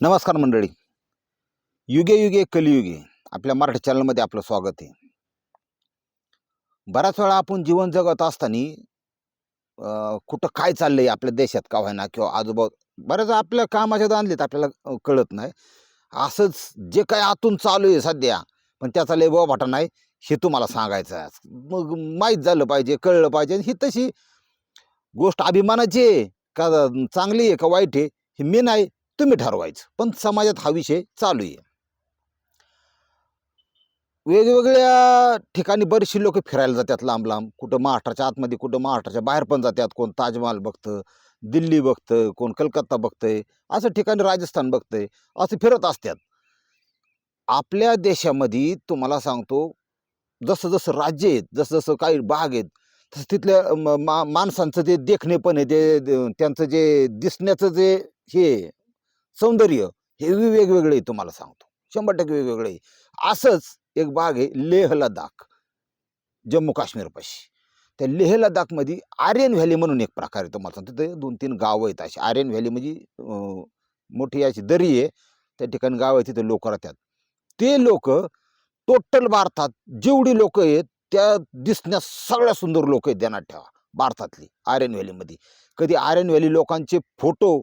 नमस्कार मंडळी. युगे युगे कलियुगे आपल्या मराठी चॅनलमध्ये आपलं स्वागत आहे. बऱ्याच वेळा आपण जीवन जगत असताना कुठं काय चाललंय आपल्या देशात का व्हायना किंवा आजोबा बऱ्याच आपल्या कामाच्या दांधलीत आपल्याला कळत नाही. असंच जे काय आतून चालू आहे सध्या पण त्याचा लय भाटा नाही हे तुम्हाला सांगायचं आहे मग माहीत झालं पाहिजे कळलं पाहिजे ही तशी गोष्ट अभिमानाची आहे का चांगली आहे का वाईट आहे हे मी नाही. तुम्ही ठरवायचं. पण समाजात हा विषय चालू आहे वेगवेगळ्या ठिकाणी बरीचशी लोक फिरायला जातात लांब लांब. कुठं महाराष्ट्राच्या आतमध्ये कुठं महाराष्ट्राच्या बाहेर पण जातात. कोण ताजमहाल बघतं दिल्ली बघतं कोण कलकत्ता बघतंय असं ठिकाणी राजस्थान बघतंय असं फिरत असतात. आपल्या देशामध्ये तुम्हाला सांगतो जसं जसं राज्य आहेत जसं जसं काही भाग आहेत तसं तिथल्या मा माणसांचं जे देखणे पण आहे ते त्यांचं जे दिसण्याचं जे हे सौंदर्य हे वेगवेगळे तुम्हाला सांगतो. शंभर टक्के वेगवेगळे असंच एक बाग आहे लेह लडाख जम्मू काश्मीरपाशी त्या लेह लडाखमध्ये आर्यन व्हॅली म्हणून एक प्रकार आहे तुम्हाला सांगतो. तिथे दोन तीन गावं आहेत अशी. आर्यन व्हॅली म्हणजे मोठी अशी दरी आहे. त्या ठिकाणी गाव आहे तिथे लोक राहतात. ते लोक टोटल भारतात जेवढी लोक आहेत त्या दिसण्यास सगळ्या सुंदर लोक आहेत ध्यानात ठेवा भारतातली आर्यन व्हॅलीमध्ये. कधी आर्यन व्हॅली लोकांचे फोटो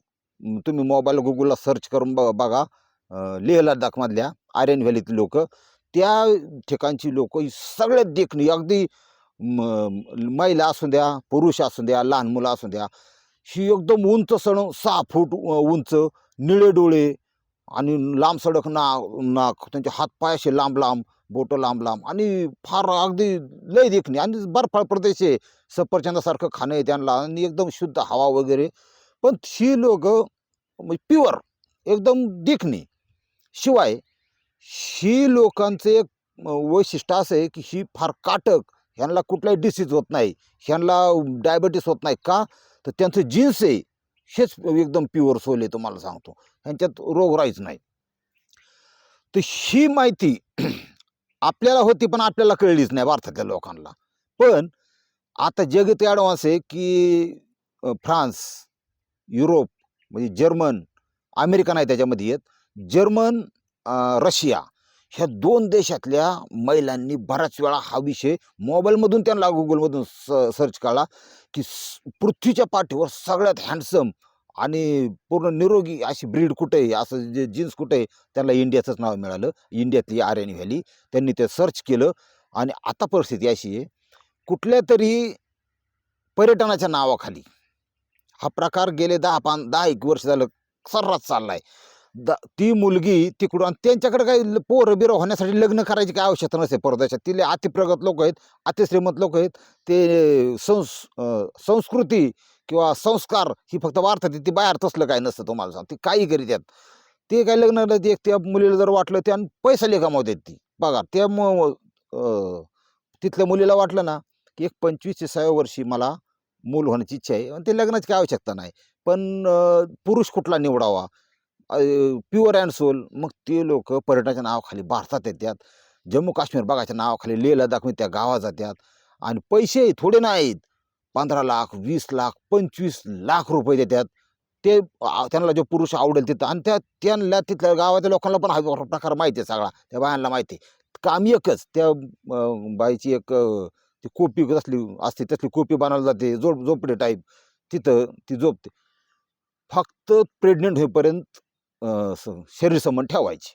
तुम्ही मोबाईल गुगलला सर्च करून ब बघा. लेह लडाखमधल्या आर्यन व्हॅलीतली लोक. त्या ठिकाणची लोक सगळ्यात देखणी. अगदी महिला असू द्या पुरुष असू द्या लहान मुलं असू द्या ही एकदम उंच सण सहा फूट उंच निळे डोळे आणि लांब सडक ना नाक. त्यांचे हातपाय असे लांब लांब बोटं लांब लांब आणि फार अगदी लय देखणी. आणि बर्फाळ प्रदेश आहे. सफरचंदासारखं खाणं आहे त्यांना आणि एकदम शुद्ध हवा वगैरे. पण ही लोक प्युअर एकदम देखणी. शिवाय ही लोकांचं एक वैशिष्ट्य असं आहे की ही फार काटक ह्यांना कुठलाही डिसीज होत नाही ह्यांना डायबिटीस होत नाही का? तर त्यांचं जीन्स आहे हेच एकदम प्युअर सोल आहे तुम्हाला सांगतो. ह्यांच्यात रोग राहीच नाही. तर ही माहिती आपल्याला होती पण आपल्याला कळलीच नाही भारतातल्या लोकांना. पण आता जगत ॲडव्हान्स आहे की फ्रान्स युरोप म्हणजे जर्मन अमेरिका नाही त्याच्यामध्ये येत. जर्मन रशिया ह्या दोन देशातल्या महिलांनी बऱ्याच वेळा हा विषय मोबाईलमधून त्यांना गुगलमधून स सर्च काढला की पृथ्वीच्या पाठीवर सगळ्यात हँडसम आणि पूर्ण निरोगी अशी ब्रीड कुठे आहे? असं जे जीन्स कुठे आहे? त्यांना इंडियाचंच नाव मिळालं. इंडियातली आर्यन व्हॅली त्यांनी ते सर्च केलं आणि आता परिस्थिती अशी आहे कुठल्या तरी पर्यटनाच्या नावाखाली हा प्रकार गेले दहा पाच दहा एक वर्ष झालं सर्रास चाललाय. द ती मुलगी तिकडून आणि त्यांच्याकडे काही ल- पोरं बिरं होण्यासाठी लग्न करायची काय आवश्यकता नसते परदेशात तिले अतिप्रगत लोक आहेत अतिश्रीमंत लोक आहेत. ते संस संस्कृती किंवा संस्कार ही फक्त भारतात ती बाहेर तसलं काय नसतं तुम्हाला सांग ती काही करीत आहेत. ते काय लग्न ते त्या मुलीला जर वाटलं ते आणि पैसा लय कमावतात ती. बघा त्या मग तिथल्या मुलीला वाटलं ना की एक पंचवीस ते सहाव्या वर्षी मला मूल होण्याची इच्छा आहे. आणि ते लग्नाची काय आवश्यकता नाही. पण पुरुष कुठला निवडावा? प्युअर अँड सोल मग ते लोक पर्यटनाच्या नावाखाली भारतात येतात. जम्मू काश्मीर भागाच्या नावाखाली लेह लडाखमध्ये त्या गावात जातात. आणि पैसे थोडे नाहीत. पंधरा लाख वीस लाख पंचवीस लाख रुपये देतात. ते त्यांना जो पुरुष आवडेल तिथं. आणि त्या त्यांना तिथल्या गावातल्या लोकांना पण हा प्रकार माहिती आहे सगळा. त्या बायांना माहिती आहे. काम एकच. त्या बाईची एक ती कोपी असली असते तसली कोपी बनवली जाते झोप झोपडे टाईप तिथं ती झोपते. फक्त प्रेग्नेंट होईपर्यंत स- शरीर समन ठेवायची.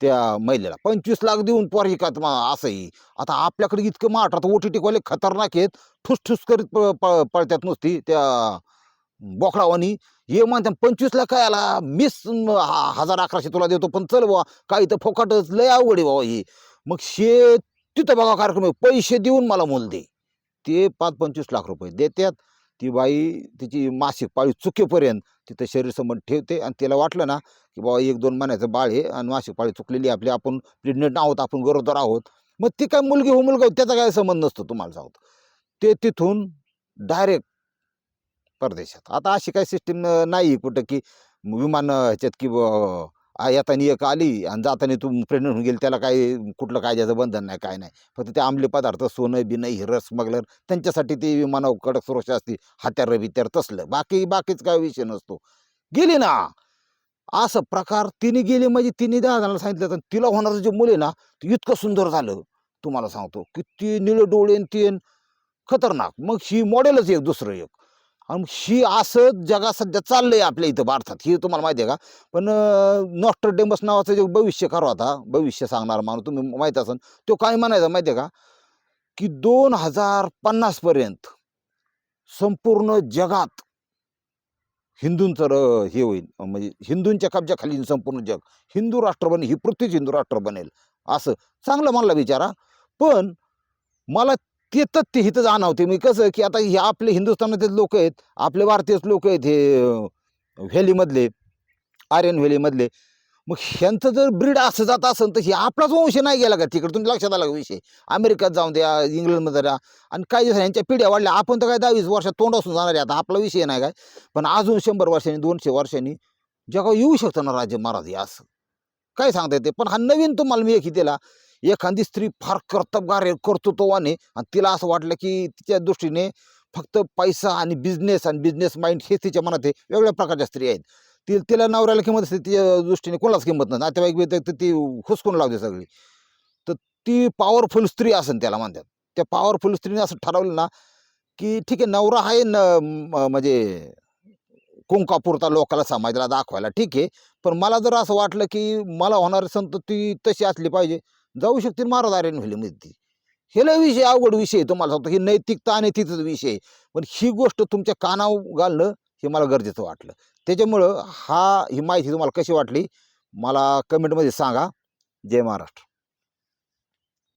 त्या महिलेला पंचवीस लाख देऊन पोरही का असंही आता आपल्याकडे इतकं महाराष्ट्रात ओटी टिकवायला खतरनाक आहेत. ठुस ठुस करीत प- प- पळतात नुसती त्या बोकडावानी. ये म्हणते पंचवीस लाख काय आला? मीच हा- हजार अकराशे तुला देतो पण चल बाबा काही तर फोकाटच लय अवघड आहे बाबा ही. मग शेत तिथं बघा कार्यक्रम आहे, पैसे देऊन मला मूल दे. ते पाच पंचवीस लाख रुपये देतात ती बाई तिची मासिक पाळी चुकेपर्यंत तिथं शरीर संबंध ठेवते आणि तिला वाटलं ना की बाबा एक दोन महिन्याचं बाळ आहे आणि मासिक पाळी चुकलेली आहे. आपली आपण प्रेग्नेंट आहोत आपण गरोदर आहोत. मग ती काय मुलगी हो मुलगा हो, त्याचा काय संबंध नसतो तुम्हाला सांगतो. ते तिथून डायरेक्ट परदेशात. आता अशी काही सिस्टीम नाही कुठं की विमान ह्याच्यात की येताना एक आली आणि जाताना तू प्रेग्नंट होऊन गेली त्याला काही कुठलं कायद्याचं बंधन नाही काय नाही. फक्त ते अंमली पदार्थ सोनं बिनं हिरं स्मगलर त्यांच्यासाठी ते विमानावर कडक सुरक्षा असते हत्यार बित्यार तसलं. बाकी बाकीच काय विषय नसतो. गेली ना. असं प्रकार तिने गेली म्हणजे तिने दहा जणांना सांगितलं तर तिला होणारं जे मुलं आहे ना ते इतकं सुंदर झालं. तुम्हाला सांगतो किती निळे डोळे तीन ते खतरनाक. मग ही मॉडेलच एक दुसरं एक. आणि ही असं जगा सध्या चाललंय आपल्या इथं भारतात. हे तुम्हाला माहिती आहे का? पण नॉस्टर डेमस नावाचा जो भविष्य करा होता भविष्य सांगणार माणूस तुम्ही माहीत असेल तो काय म्हणायचा माहिती आहे का? की दोन हजार पन्नासपर्यंत संपूर्ण जगात हिंदूंचं र- हे होईल म्हणजे हिंदूंच्या कब्जाखाली संपूर्ण जग. हिंदू राष्ट्र बनेल ही पृथ्वीच हिंदू राष्ट्र बनेल असं. चांगलं मला विचारा पण मला ते तथ्य हिथंच आणावते मी कसं की आता हे आपले हिंदुस्थानातले लोक आहेत आपले भारतीय लोक आहेत हे व्हॅलीमधले आर्यन व्हॅलीमधले. मग ह्यांचं जर ब्रीड असं जात असेल तर हे आपलाच वंश नाही गेला का तिकडे? तुम्ही लक्षात आला का विषय? अमेरिकात जाऊन द्या इंग्लंडमध्ये द्या आणि काही दिवसांनी ह्यांच्या पिढ्या वाढल्या. आपण तर काय दहावीस वर्षात तोंड असून जाणार आहे आता. आपला विषय नाही काय? पण अजून शंभर वर्षांनी दोनशे वर्षांनी जगावर येऊ शकतं ना राज्य महाराज हे असं? काय सांगता येते पण हा नवीन तुम्हाला मी एक दिला. एखादी स्त्री फार कर्तबगार आहे आणि तिला असं वाटलं की तिच्या दृष्टीने फक्त पैसा आणि बिझनेस आणि बिझनेस माइंड हेच तिच्या मनात आहे. वेगळ्या प्रकारच्या स्त्री आहेत. ती तिला नवऱ्याला किंमत असते तिच्या दृष्टीने कोणालाच किंमत नाही. नातेवाईक व्यतिरिक्त ती हुसकून लावते सगळी. तर ती पॉवरफुल स्त्री असेल त्याला म्हणतात. त्या पॉवरफुल स्त्रीने असं ठरवलं ना की ठीक आहे नवरा आहे न म्हणजे कुंकापुरता लोकाला समाजाला दाखवायला ठीक आहे. पण मला जर असं वाटलं की मला होणारी संतती तशी असली पाहिजे. जाऊ शकतील महाराज आर्यन व्हॅलीमध्ये ती हे लय विषय अवघड विषय आहे, तुम्हाला सांगतो. ही नैतिकता आणि तिथंच विषय आहे. पण ही गोष्ट तुमच्या कानावर घालणं हे मला गरजेचं वाटलं. त्याच्यामुळं हा ही माहिती तुम्हाला कशी वाटली मला कमेंटमध्ये सांगा. जय महाराष्ट्र.